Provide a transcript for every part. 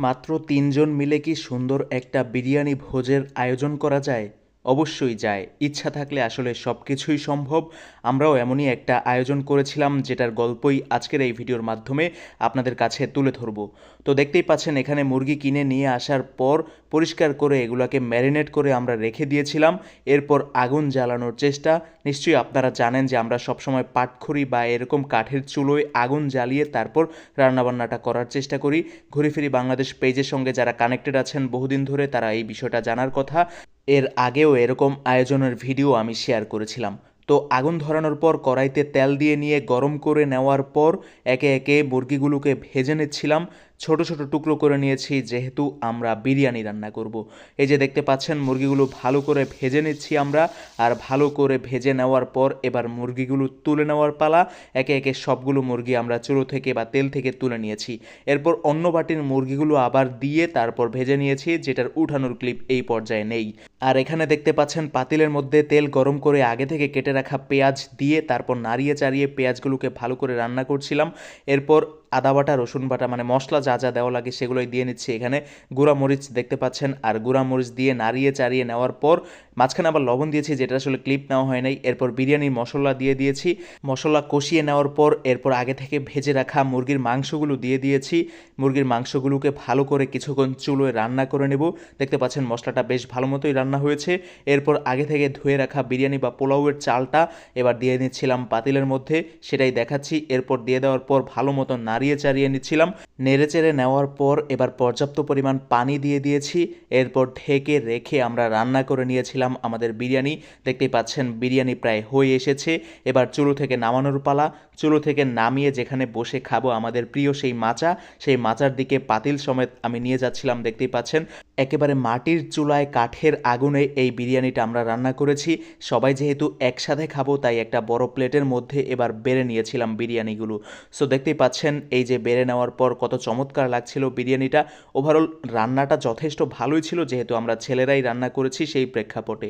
মাত্র তিনজন মিলে কি সুন্দর একটা বিরিয়ানি ভোজের আয়োজন করা যায়? অবশ্যই যায়। ইচ্ছা থাকলে আসলে সব কিছুই সম্ভব। আমরাও এমনই একটা আয়োজন করেছিলাম, যেটার গল্পই আজকের এই ভিডিওর মাধ্যমে আপনাদের কাছে তুলে ধরব। তো দেখতেই পাচ্ছেন, এখানে মুরগি কিনে নিয়ে আসার পর পরিষ্কার করে এগুলোকে ম্যারিনেট করে আমরা রেখে দিয়েছিলাম। এরপর আগুন জ্বালানোর চেষ্টা। নিশ্চয়ই আপনারা জানেন যে আমরা সবসময় পাটখড়ি বা এরকম কাঠের চুলোয় আগুন জ্বালিয়ে তারপর রান্নাবান্নাটা করার চেষ্টা করি। ঘুরে ফিরি বাংলাদেশ পেজের সঙ্গে যারা কানেক্টেড আছেন, বহুদিন ধরে তারা এই বিষয়টা জানার কথা। এর আগেও এরকম আয়োজনের ভিডিও আমি শেয়ার করেছিলাম। তো আগুন ধরানোর পর কড়াইতে তেল দিয়ে নিয়ে গরম করে নেওয়ার পর একে একে মুরগিগুলোকে ভেজে নিচ্ছিলাম। ছোট ছোট টুকরো করে নিয়েছি, যেহেতু আমরা বিরিয়ানি রান্না করব। এই যে দেখতে পাচ্ছেন, মুরগিগুলো ভালো করে ভেজে নিচ্ছি আমরা। আর ভালো করে ভেজে নেওয়ার পর এবার মুরগিগুলো তুলে নেওয়ার পালা। একে একে সবগুলো মুরগি আমরা চুলো থেকে বা তেল থেকে তুলে নিয়েছি। এরপর অন্য বাটির মুরগিগুলো আবার দিয়ে তারপর ভেজে নিয়েছি, যেটার উঠানোর ক্লিপ এই পর্যায়ে নেই। আর এখানে দেখতে পাচ্ছেন, পাতিলের মধ্যে তেল গরম করে আগে থেকে কেটে রাখা পেঁয়াজ দিয়ে তারপর নাড়িয়ে চাড়িয়ে পেঁয়াজগুলোকে ভালো করে রান্না করছিলাম। এরপর আদা বাটা, রসুন বাটা মানে মশলা যা যা দেওয়া লাগে সেগুলোই দিয়ে নিচ্ছি এখানে। গুঁড়া মরিচ দেখতে পাচ্ছেন, আর গুঁড়া মরিচ দিয়ে নাড়িয়ে চাড়িয়ে নেওয়ার পর মাঝখানে আবার লবণ দিয়েছি, যেটা আসলে ক্লিপ নেওয়া হয় নাই। এরপর বিরিয়ানির মশলা দিয়ে দিয়েছি। মশলা কষিয়ে নেওয়ার পর এরপর আগে থেকে ভেজে রাখা মুরগির মাংসগুলো দিয়ে দিয়েছি। মুরগির মাংসগুলোকে ভালো করে কিছুক্ষণ চুলোয় রান্না করে নেব। দেখতে পাচ্ছেন মশলাটা বেশ ভালো মতোই রান্না হয়েছে। এরপর আগে থেকে ধুয়ে রাখা বিরিয়ানি বা পোলাওয়ের চালটা এবার দিয়ে নিচ্ছিলাম পাতিলের মধ্যে, সেটাই দেখাচ্ছি। এরপর দিয়ে দেওয়ার পর ভালো মতো নাড়িয়ে চাড়িয়ে নিচ্ছিলাম। নেড়ে চেড়ে নেওয়ার পর এবার পর্যাপ্ত পরিমাণ পানি দিয়ে দিয়েছি। এরপর ঢেকে রেখে আমরা রান্না করে নিয়েছিলাম আমাদের বিরিয়ানি। দেখতেই পাচ্ছেন, বিরিয়ানি প্রায় হয়ে এসেছে। এবার চুলো থেকে নামানোর পালা। চুলো থেকে নামিয়ে যেখানে বসে খাব আমাদের প্রিয় সেই মাচা। সেই মাচার দিকে পাতিল সমেত আমি নিয়ে যাচ্ছিলাম, দেখতেই পাচ্ছেন। একেবারে মাটির চুলায় কাঠের আগুনে এই বিরিয়ানিটা আমরা রান্না করেছি। সবাই যেহেতু একসাথে খাব, তাই একটা বড় প্লেটের মধ্যে এবার বেড়ে নিয়েছিলাম বিরিয়ানিগুলো। সো দেখতেই পাচ্ছেন, এই যে বেড়ে নেওয়ার পর কত চমৎকার লাগছিল বিরিয়ানিটা। ওভারঅল রান্নাটা যথেষ্ট ভালোই ছিল, যেহেতু আমরা ছেলেরাই রান্না করেছি সেই প্রেক্ষাপটে।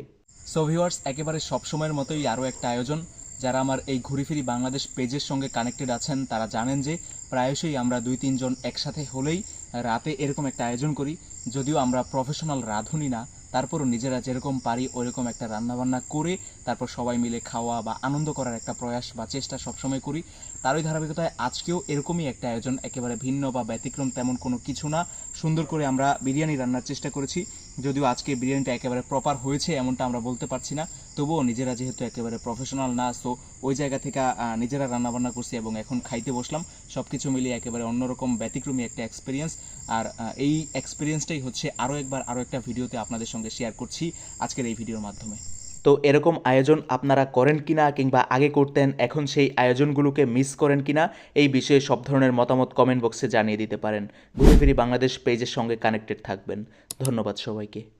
সো ভিউয়ার্স একেবারে সবসময়ের মতোই আরও একটা আয়োজন। যারা আমার এই ঘুরিফিরি বাংলাদেশ পেজের সঙ্গে কানেক্টেড আছেন, তারা জানেন যে প্রায়শই আমরা দুই, তিনজন একসাথে হলেই রাতে এরকম একটা আয়োজন করি। যদিও আমরা প্রফেশনাল রাঁধুনি না, তারপরও নিজেরা যেরকম পারি ওরকম একটা রান্নাবান্না করে তারপর সবাই মিলে খাওয়া বা আনন্দ করার একটা প্রয়াস বা চেষ্টা সবসময় করি। তারই ধারাবাহিকতায় আজকেও এরকমই একটা আয়োজন, একেবারে ভিন্ন বা ব্যতিক্রম তেমন কোনো কিছু না। সুন্দর করে আমরা বিরিয়ানি রান্নার চেষ্টা করেছি, যদিও আজকে বিরিয়ানিটা একেবারে প্রপার হয়েছে এমনটা আমরা বলতে পারছি না। তবুও নিজেরা যেহেতু একেবারে প্রফেশনাল না সো ওই জায়গা থেকে নিজেরা রান্নাবান্না করছি এবং এখন খাইতে বসলাম। সব কিছু মিলিয়ে একেবারে অন্যরকম ব্যতিক্রমী একটা এক্সপিরিয়েন্স আর এই এক্সপিরিয়েন্সটাই হচ্ছে আরও একবার আরও একটা ভিডিওতে আপনাদের সঙ্গে শেয়ার করছি আজকের এই ভিডিওর মাধ্যমে। তো এরকম আয়োজন আপনারা করেন কি না কিংবা আগে করতেন, এখন সেই আয়োজনগুলোকে মিস করেন কিনা, এই বিষয়ে সব ধরনের মতামত কমেন্ট বক্সে জানিয়ে দিতে পারেন। ঘুরে ফিরি বাংলাদেশ পেজের সঙ্গে কানেক্টেড থাকবেন। ধন্যবাদ সবাইকে।